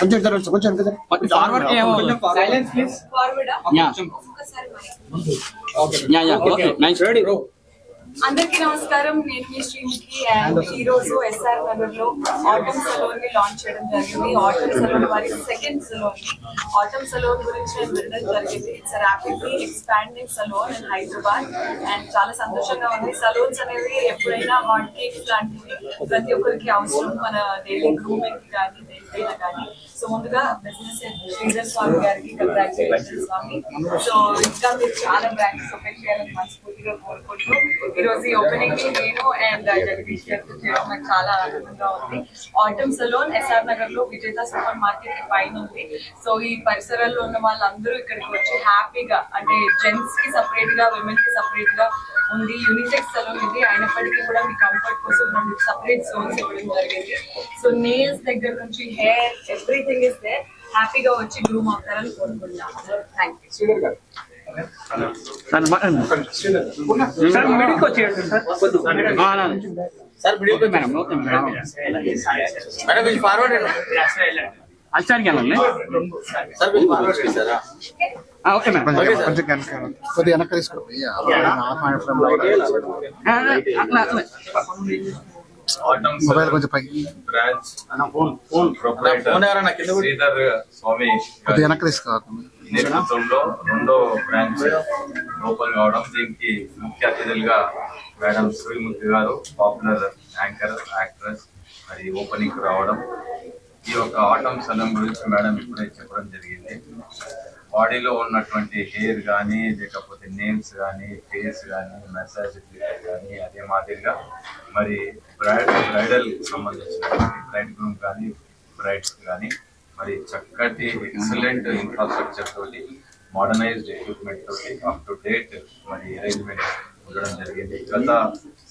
కొంచెం జరగచ్చు కొంచెం కొంచెం ఫార్వర్డ్ ఏమో ఫార్వర్డా yeah yeah yeah okay nice అందరికీ నమస్కారం. నేను మీ శ్రీముఖి అండ్ ఈ రోజు ఎస్ఆర్ నగర్లో ఆటమ్ సలోన్ని లాంచ్ చేయడం జరిగింది. ఆటమ్ సలోన్ వారి సెకండ్ సలోన్ ఆటమ్ సలోన్ గురించి నేను వినడం జరిగింది it's rapidly expanding salon in Hyderabad and చాలా సంతోషంగా ఉంది. సలోన్స్ అనేవి ఎప్పుడైనా హాట్ కేక్స్ లాంటివి ప్రతి ఒక్కరికి అవసరం. మన డైలీ గ్రూమింగ్ కానీ దేనికైనా కానీ సో ముందుగా బిజినెస్ శ్రీధర్ స్వామి గారికి కంగ్రాచులేషన్ స్వామి. సో ఇంకా మీరు చాలా బ్రాంచెస్ ఓపెన్ చేయాలని మనస్ఫూర్తిగా కోరుకుంటూ ఈ రోజు ఈ ఓపెనింగ్కి నేను అండ్ జగదీష్ గారితో చేయడం నాకు చాలా ఆనందంగా ఉంది. ఆటమ్ సలోన్ ఎస్ఆర్ నగర్లో విజేత సూపర్ మార్కెట్కి పైన ఉంది. సో ఈ పరిసరాల్లో ఉన్న వాళ్ళందరూ ఇక్కడికి వచ్చి హ్యాపీగా అంటే జెంట్స్కి సపరేట్గా విమెన్కి సపరేట్గా ఉంది. యూనిసెక్స్ సలోన్ ఇది. అయినప్పటికీ కూడా మీ కంఫర్ట్ కోసం రెండు సపరేట్ జోన్స్ ఇవ్వడం జరిగింది. సో నేల్స్ దగ్గర నుంచి హెయిర్ ఎవ్రీథింగ్ ఇస్ దేర్. హ్యాపీగా వచ్చి గ్రూమ్ అవుతారని కోరుకుంటున్నాను థ్యాంక్ యూ సార్ ఫార్వర్డ్ చేశారా ఆ, ఓకే మేడం. కొంచెం కొద్దిగా మొబైల్ కొంచెం శ్రీధర్ స్వామి. కొద్దిగా వెనక తీసుకో నేతృత్వంలో రెండో బ్రాంచ్ ఓపెన్ కావడం దీనికి ముఖ్య అతిథులుగా మేడం శ్రీముఖి గారు పాపులర్ యాంకర్ యాక్ట్రెస్ మరి ఓపెనింగ్ రావడం. ఈ యొక్క ఆటం స్థలం గురించి మేడం ఇప్పుడే చెప్పడం జరిగింది. బాడీలో ఉన్నటువంటి హెయిర్ కానీ లేకపోతే నేమ్స్ కానీ ఫేస్ కానీ మెసేజ్ కానీ అదే మాదిరిగా మరి బ్రైడ్ బ్రైడల్ సంబంధించినటువంటి బ్రైడ్ గ్రూమ్ కానీ బ్రైడ్స్ కానీ మరి చక్కటి ఎక్సలెంట్ ఇన్ఫ్రాస్ట్రక్చర్ తోటి మోడర్నైజ్డ్ ఎక్విప్మెంట్ తోటి అప్ టు డేట్ మరి అరేంజ్మెంట్ ఉండడం జరిగింది. గత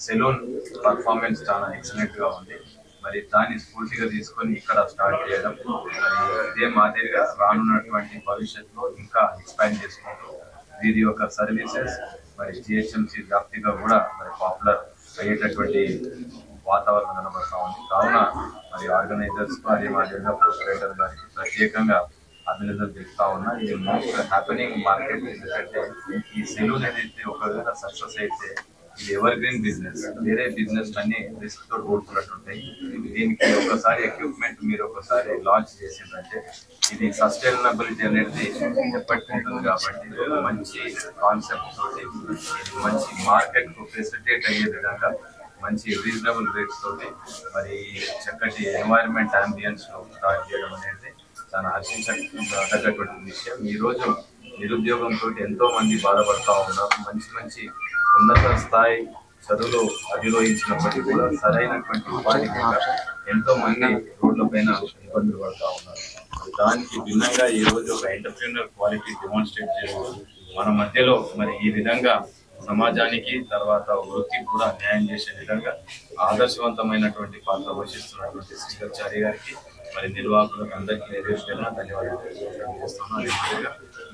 సెలూన్ పర్ఫార్మెన్స్ చాలా ఎక్సలెంట్గా ఉంది. మరి దాన్ని స్ఫూర్తిగా తీసుకొని ఇక్కడ స్టార్ట్ చేయడం. ఇదే మాదిరిగా రానున్నటువంటి భవిష్యత్తులో ఇంకా ఎక్స్పాండ్ చేసుకుంటూ వీరి యొక్క సర్వీసెస్ మరి జిహెచ్ఎంసీ వ్యాప్తిగా కూడా మరి పాపులర్ అయ్యేటటువంటి వాతావరణం కనబడతా ఉంది. కావున మరి ఆర్గనైజర్స్ అదే మాదిరిగా ప్రొపరేటర్ గారికి ప్రత్యేకంగా అభినందనలు తెలుస్తా ఉన్నా. ఇది మోస్ట్ హ్యాపెనింగ్ మార్కెట్ ఎందుకంటే ఈ సెలూన్ ఏదైతే ఒకవేళ సక్సెస్ అయితే ఎవర్ గ్రీన్ బిజినెస్ వేరే బిజినెస్ అన్ని రిస్క్తో కూడుకున్నట్టుంటాయి దీనికి ఒకసారి ఎక్విప్మెంట్ మీరు ఒకసారి లాంచ్ చేసిందంటే ఇది సస్టైనబిలిటీ అనేది ఎప్పటికీ ఉంటుంది కాబట్టి మంచి కాన్సెప్ట్ తోటి ఇది మంచి మార్కెట్కు ఫెసిలిటేట్ అయ్యే విధంగా మంచి రీజనబుల్ రేట్స్ తోటి మరి చక్కటి ఎన్వైరన్మెంట్ అంబియన్స్లో స్టార్ట్ చేయడం అనేది చాలా హర్షించదగ్గటువంటి విషయం. ఈ రోజు నిరుద్యోగంతో ఎంతో మంది బాధపడతా ఉన్నారు. మంచి మంచి ఉన్నత స్థాయి చదువులు అధిరోహించినప్పటికీ కూడా సరైనటువంటి ఉపాధి ఎంతో మంది రోడ్ల పైన ఇబ్బందులు పడతా ఉన్నారు. దానికి భిన్నంగా ఈ రోజు ఒక ఎంటర్ప్రీనర్ క్వాలిటీ డిమాన్స్ట్రేట్ చేస్తూ మన మధ్యలో మరి ఈ విధంగా సమాజానికి తర్వాత వృత్తికి కూడా న్యాయం చేసే విధంగా ఆదర్శవంతమైనటువంటి పాత్ర పోషిస్తున్నటువంటి శ్రీకర్చారి గారికి మరి నిర్వాహకులకు అందరికీ నిర్దేశించిన ధన్యవాదాలు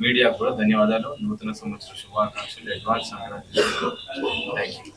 మీడియాకు కూడా ధన్యవాదాలు నూతన సంవత్సర శుభాకాంక్షలు అడ్వాన్స్ సంక్రాంతి థ్యాంక్ యూ